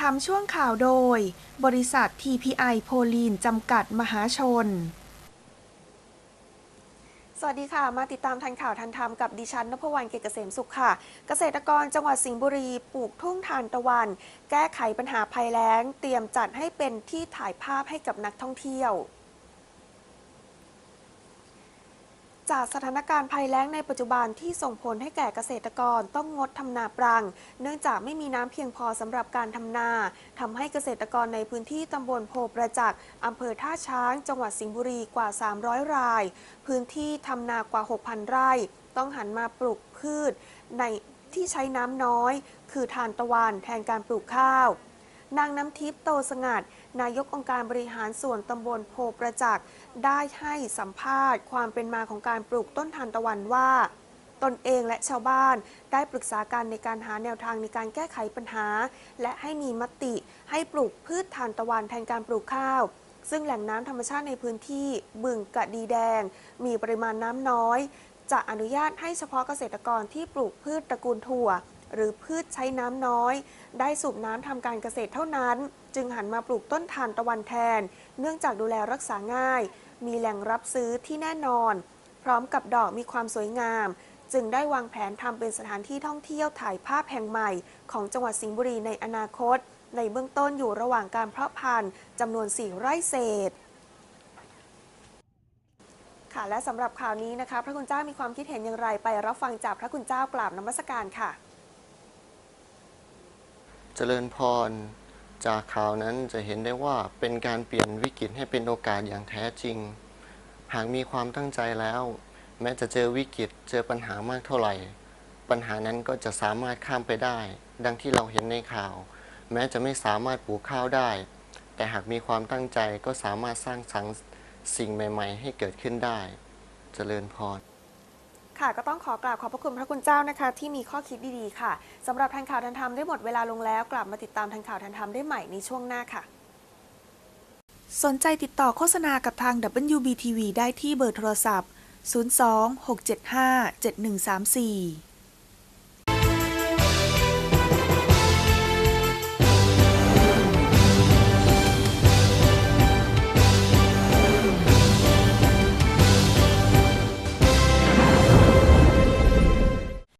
ทำช่วงข่าวโดย บริษัท TPI โพลีนจำกัดมหาชน สวัสดีค่ะ มาติดตามทันข่าวทันธรรมกับดิฉันนพวรรณเกษเกษมสุขค่ะ เกษตรกรจังหวัดสิงห์บุรีปลูกทุ่งทานตะวัน แก้ไขปัญหาภัยแล้ง เตรียมจัดให้เป็นที่ถ่ายภาพให้กับนักท่องเที่ยว จากสถานการณ์ภัยแล้งในปัจจุบันที่ส่งผลให้แก่เกษตรกรต้องงดทำนาปรัง เนื่องจากไม่มีน้ำเพียงพอสำหรับการทำนาทำให้เกษตรกรในพื้นที่ตำบลโพประจักษ์อำเภอท่าช้าง จังหวัดสิงห์บุรีกว่า 300 ราย พื้นที่ทำนากว่า 6,000 ไร่ ต้องหันมาปลูกพืชในที่ใช้น้ำน้อย คือทานตะวันแทนการปลูกข้าว นางน้ำทิพย์โตสงัด นายกองค์การบริหารส่วนตำบลโพประจักษ์ ได้ให้สัมภาษณ์ความเป็นมาของการปลูกต้นทานตะวันว่า ตนเองและชาวบ้านได้ปรึกษากันในการหาแนวทางในการแก้ไขปัญหา และให้มีมติให้ปลูกพืชทานตะวันแทนการปลูกข้าว ซึ่งแหล่งน้ำธรรมชาติในพื้นที่บึงกะดีแดง มีปริมาณน้ำน้อย จะอนุญาตให้เฉพาะเกษตรกรที่ปลูกพืชตระกูลถั่ว หรือพืชใช้น้ำน้อย ได้สูบน้ำทำการเกษตรเท่านั้น จึงหันมาปลูกต้นทานตะวันแทน เนื่องจากดูแลรักษาง่าย มีแหล่งรับซื้อที่แน่นอน พร้อมกับดอกมีความสวยงาม จึงได้วางแผนทำเป็นสถานที่ท่องเที่ยวถ่ายภาพแห่งใหม่ ของจังหวัดสิงห์บุรีในอนาคต ในเบื้องต้นอยู่ระหว่างการเพาะพันธุ์จำนวน4ไร่เศษค่ะและสำหรับข่าวนี้นะคะ พระคุณเจ้ามีความคิดเห็นอย่างไรไปรับฟังจากพระคุณเจ้ากราบนมัสการค่ะ จริญพร จากข่าวนั้นจะเห็นได้ว่าเป็นการเปลี่ยนวิกฤตให้เป็นโอกาสอย่างแท้จริง หากมีความตั้งใจแล้ว แม้จะเจอวิกฤตเจอปัญหามากเท่าไหร่ ปัญหานั้นก็จะสามารถข้ามไปได้ ดังที่เราเห็นในข่าว แม้จะไม่สามารถปลูกข้าวได้ แต่หากมีความตั้งใจก็สามารถสร้างสรรค์สิ่งใหม่ ๆ ให้เกิดขึ้นได้ เจริญพร ค่ะ ก็ต้องขอกราบขอบพระคุณพระคุณเจ้านะคะ ที่มีข้อคิดดีๆค่ะสำหรับทันข่าวทันธรรมได้หมดเวลาลงแล้ว กลับมาติดตามทันข่าวทันธรรมได้ใหม่ในช่วงหน้าค่ะ สนใจติดต่อโฆษณากับทาง WBTV ได้ที่เบอร์โทรศัพท์ 02 675 7134